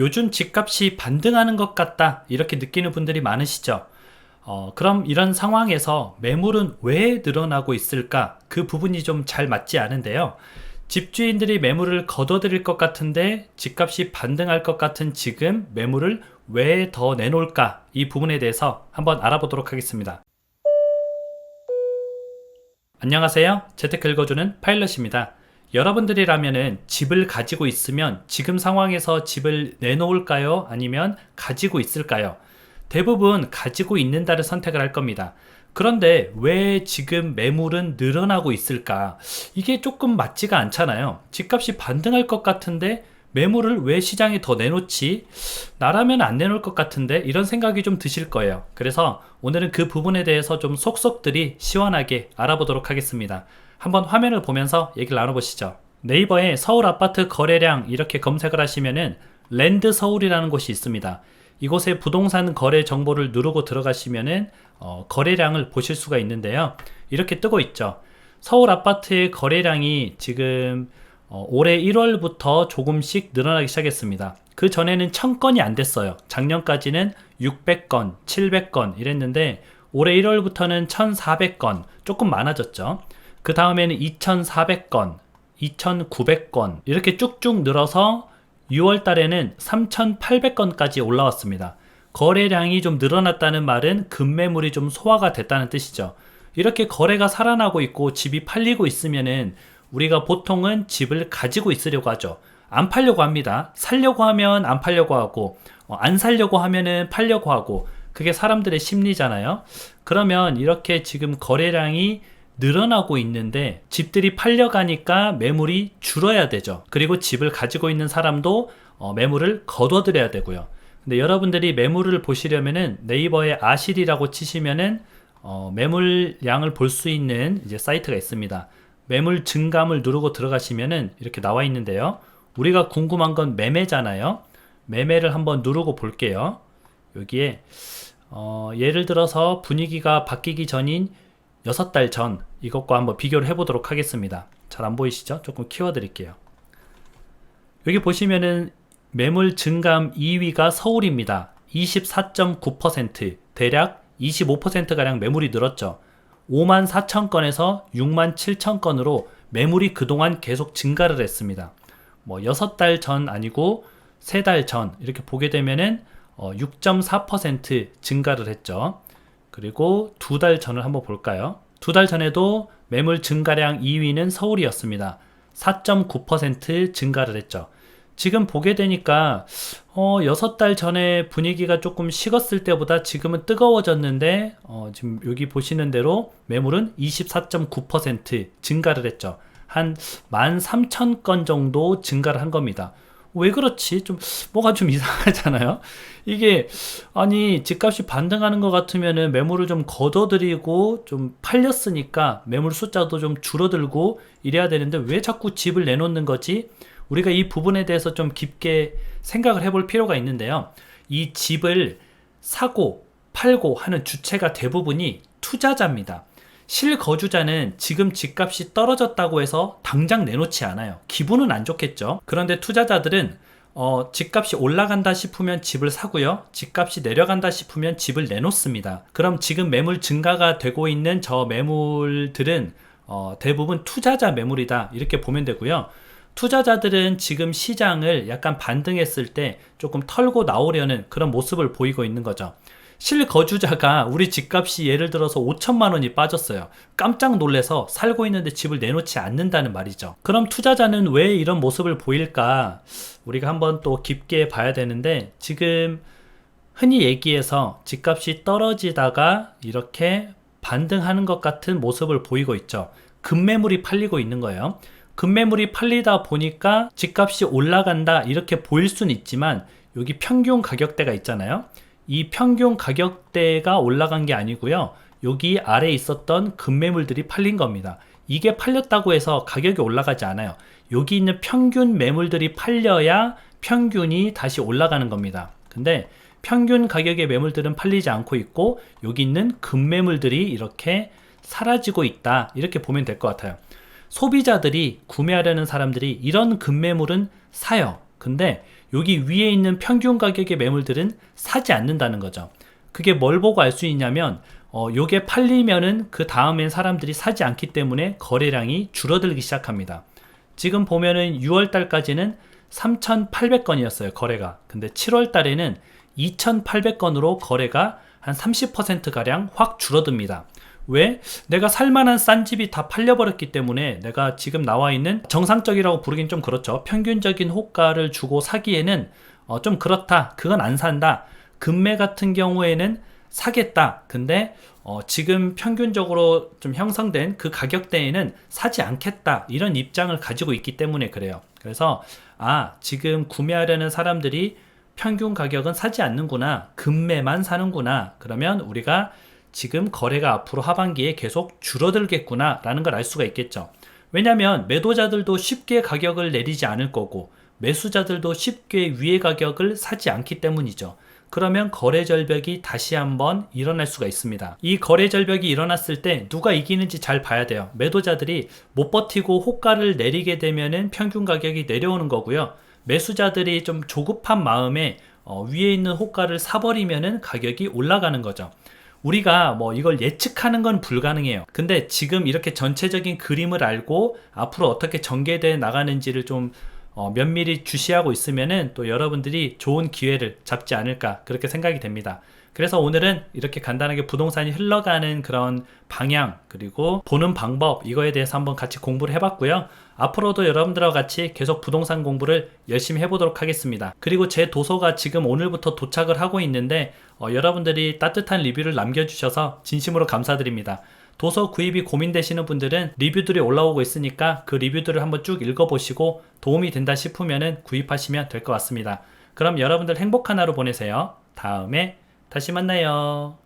요즘 집값이 반등하는 것 같다 이렇게 느끼는 분들이 많으시죠. 어, 그럼 이런 상황에서 매물은 왜 늘어나고 있을까? 그 부분이 좀 잘 맞지 않은데요. 집주인들이 매물을 걷어들일 것 같은데 집값이 반등할 것 같은 지금 매물을 왜 더 내놓을까? 이 부분에 대해서 한번 알아보도록 하겠습니다. 안녕하세요. 재테크 읽어주는 파일럿입니다. 여러분들이라면은 집을 가지고 있으면 지금 상황에서 집을 내놓을까요? 아니면 가지고 있을까요? 대부분 가지고 있는다를 선택을 할 겁니다. 그런데 왜 지금 매물은 늘어나고 있을까? 이게 조금 맞지가 않잖아요. 집값이 반등할 것 같은데 매물을 왜 시장에 더 내놓지? 나라면 안 내놓을 것 같은데 이런 생각이 좀 드실 거예요. 그래서 오늘은 그 부분에 대해서 좀 속속들이 시원하게 알아보도록 하겠습니다. 한번 화면을 보면서 얘기를 나눠보시죠. 네이버에 서울 아파트 거래량 이렇게 검색을 하시면은 랜드 서울이라는 곳이 있습니다. 이곳에 부동산 거래 정보를 누르고 들어가시면은 어, 거래량을 보실 수가 있는데요. 이렇게 뜨고 있죠. 서울 아파트의 거래량이 지금 어, 올해 1월부터 조금씩 늘어나기 시작했습니다. 그 전에는 1000건이 안 됐어요. 작년까지는 600건, 700건 이랬는데 올해 1월부터는 1400건, 조금 많아졌죠. 그 다음에는 2400건, 2900건 이렇게 쭉쭉 늘어서 6월 달에는 3,800건까지 올라왔습니다. 거래량이 좀 늘어났다는 말은 급매물이 좀 소화가 됐다는 뜻이죠. 이렇게 거래가 살아나고 있고 집이 팔리고 있으면은 우리가 보통은 집을 가지고 있으려고 하죠. 안 팔려고 합니다. 살려고 하면 안 팔려고 하고, 어, 안 살려고 하면은 팔려고 하고, 그게 사람들의 심리잖아요. 그러면 이렇게 지금 거래량이 늘어나고 있는데 집들이 팔려가니까 매물이 줄어야 되죠. 그리고 집을 가지고 있는 사람도 어, 매물을 거둬들여야 되고요. 근데 여러분들이 매물을 보시려면은 네이버에 아실이라고 치시면은 어, 매물량을 볼 수 있는 이제 사이트가 있습니다. 매물 증감을 누르고 들어가시면은 이렇게 나와 있는데요. 우리가 궁금한 건 매매잖아요. 매매를 한번 누르고 볼게요. 여기에 어, 예를 들어서 분위기가 바뀌기 전인 6달 전 이것과 한번 비교를 해보도록 하겠습니다. 잘 안 보이시죠? 조금 키워드릴게요. 여기 보시면은 매물 증감 2위가 서울입니다. 24.9% 대략 25%가량 매물이 늘었죠. 5만 4천 건에서 6만 7천 건으로 매물이 그동안 계속 증가를 했습니다. 뭐 6달 전 아니고 3달 전 이렇게 보게 되면은 어6.4% 증가를 했죠. 그리고 두 달 전을 한번 볼까요? 두 달 전에도 매물 증가량 2위는 서울이었습니다. 4.9% 증가를 했죠. 지금 보게 되니까 어, 6달 전에 분위기가 조금 식었을 때보다 지금은 뜨거워졌는데 어, 지금 여기 보시는 대로 매물은 24.9% 증가를 했죠. 한 13,000건 정도 증가를 한 겁니다. 왜 그렇지? 좀 뭐가 좀 이상하잖아요. 이게 아니 집값이 반등하는 것 같으면은 매물을 좀 걷어들이고 좀 팔렸으니까 매물 숫자도 좀 줄어들고 이래야 되는데 왜 자꾸 집을 내놓는 거지? 우리가 이 부분에 대해서 좀 깊게 생각을 해볼 필요가 있는데요. 이 집을 사고 팔고 하는 주체가 대부분이 투자자입니다. 실거주자는 지금 집값이 떨어졌다고 해서 당장 내놓지 않아요. 기분은 안 좋겠죠. 그런데 투자자들은 어, 집값이 올라간다 싶으면 집을 사고요. 집값이 내려간다 싶으면 집을 내놓습니다. 그럼 지금 매물 증가가 되고 있는 저 매물들은 어, 대부분 투자자 매물이다. 이렇게 보면 되고요. 투자자들은 지금 시장을 약간 반등했을 때 조금 털고 나오려는 그런 모습을 보이고 있는 거죠. 실거주자가 우리 집값이 예를 들어서 5천만 원이 빠졌어요. 깜짝 놀래서 살고 있는데 집을 내놓지 않는다는 말이죠. 그럼 투자자는 왜 이런 모습을 보일까? 우리가 한번 또 깊게 봐야 되는데 지금 흔히 얘기해서 집값이 떨어지다가 이렇게 반등하는 것 같은 모습을 보이고 있죠. 급매물이 팔리고 있는 거예요. 급매물이 팔리다 보니까 집값이 올라간다 이렇게 보일 수는 있지만 여기 평균 가격대가 있잖아요. 이 평균 가격대가 올라간 게 아니고요. 여기 아래 있었던 급매물들이 팔린 겁니다. 이게 팔렸다고 해서 가격이 올라가지 않아요. 여기 있는 평균 매물들이 팔려야 평균이 다시 올라가는 겁니다. 근데 평균 가격의 매물들은 팔리지 않고 있고 여기 있는 급매물들이 이렇게 사라지고 있다. 이렇게 보면 될 것 같아요. 소비자들이 구매하려는 사람들이 이런 급매물은 사요. 근데 여기 위에 있는 평균 가격의 매물들은 사지 않는다는 거죠. 그게 뭘 보고 알 수 있냐면 어, 요게 팔리면은 그 다음엔 사람들이 사지 않기 때문에 거래량이 줄어들기 시작합니다. 지금 보면은 6월 달까지는 3,800건이었어요, 거래가. 근데 7월 달에는 2,800건으로 거래가 한 30%가량 확 줄어듭니다. 왜? 내가 살만한 싼 집이 다 팔려버렸기 때문에 내가 지금 나와 있는 정상적이라고 부르긴 좀 그렇죠. 평균적인 호가를 주고 사기에는 어, 좀 그렇다. 그건 안 산다. 금매 같은 경우에는 사겠다. 근데 어, 지금 평균적으로 좀 형성된 그 가격대에는 사지 않겠다. 이런 입장을 가지고 있기 때문에 그래요. 그래서 아, 지금 구매하려는 사람들이 평균 가격은 사지 않는구나. 금매만 사는구나. 그러면 우리가 지금 거래가 앞으로 하반기에 계속 줄어들겠구나. 라는 걸 알 수가 있겠죠. 왜냐하면 매도자들도 쉽게 가격을 내리지 않을 거고 매수자들도 쉽게 위의 가격을 사지 않기 때문이죠. 그러면 거래 절벽이 다시 한번 일어날 수가 있습니다. 이 거래 절벽이 일어났을 때 누가 이기는지 잘 봐야 돼요. 매도자들이 못 버티고 호가를 내리게 되면은 평균 가격이 내려오는 거고요. 매수자들이 좀 조급한 마음에 어, 위에 있는 호가를 사버리면은 가격이 올라가는 거죠. 우리가 뭐 이걸 예측하는 건 불가능해요. 근데 지금 이렇게 전체적인 그림을 알고 앞으로 어떻게 전개돼 나가는지를 좀 어, 면밀히 주시하고 있으면은 또 여러분들이 좋은 기회를 잡지 않을까 그렇게 생각이 됩니다. 그래서 오늘은 이렇게 간단하게 부동산이 흘러가는 그런 방향 그리고 보는 방법 이거에 대해서 한번 같이 공부를 해봤고요. 앞으로도 여러분들과 같이 계속 부동산 공부를 열심히 해보도록 하겠습니다. 그리고 제 도서가 지금 오늘부터 도착을 하고 있는데 어, 여러분들이 따뜻한 리뷰를 남겨주셔서 진심으로 감사드립니다. 도서 구입이 고민되시는 분들은 리뷰들이 올라오고 있으니까 그 리뷰들을 한번 쭉 읽어보시고 도움이 된다 싶으면 구입하시면 될 것 같습니다. 그럼 여러분들 행복한 하루 보내세요. 다음에 다시 만나요.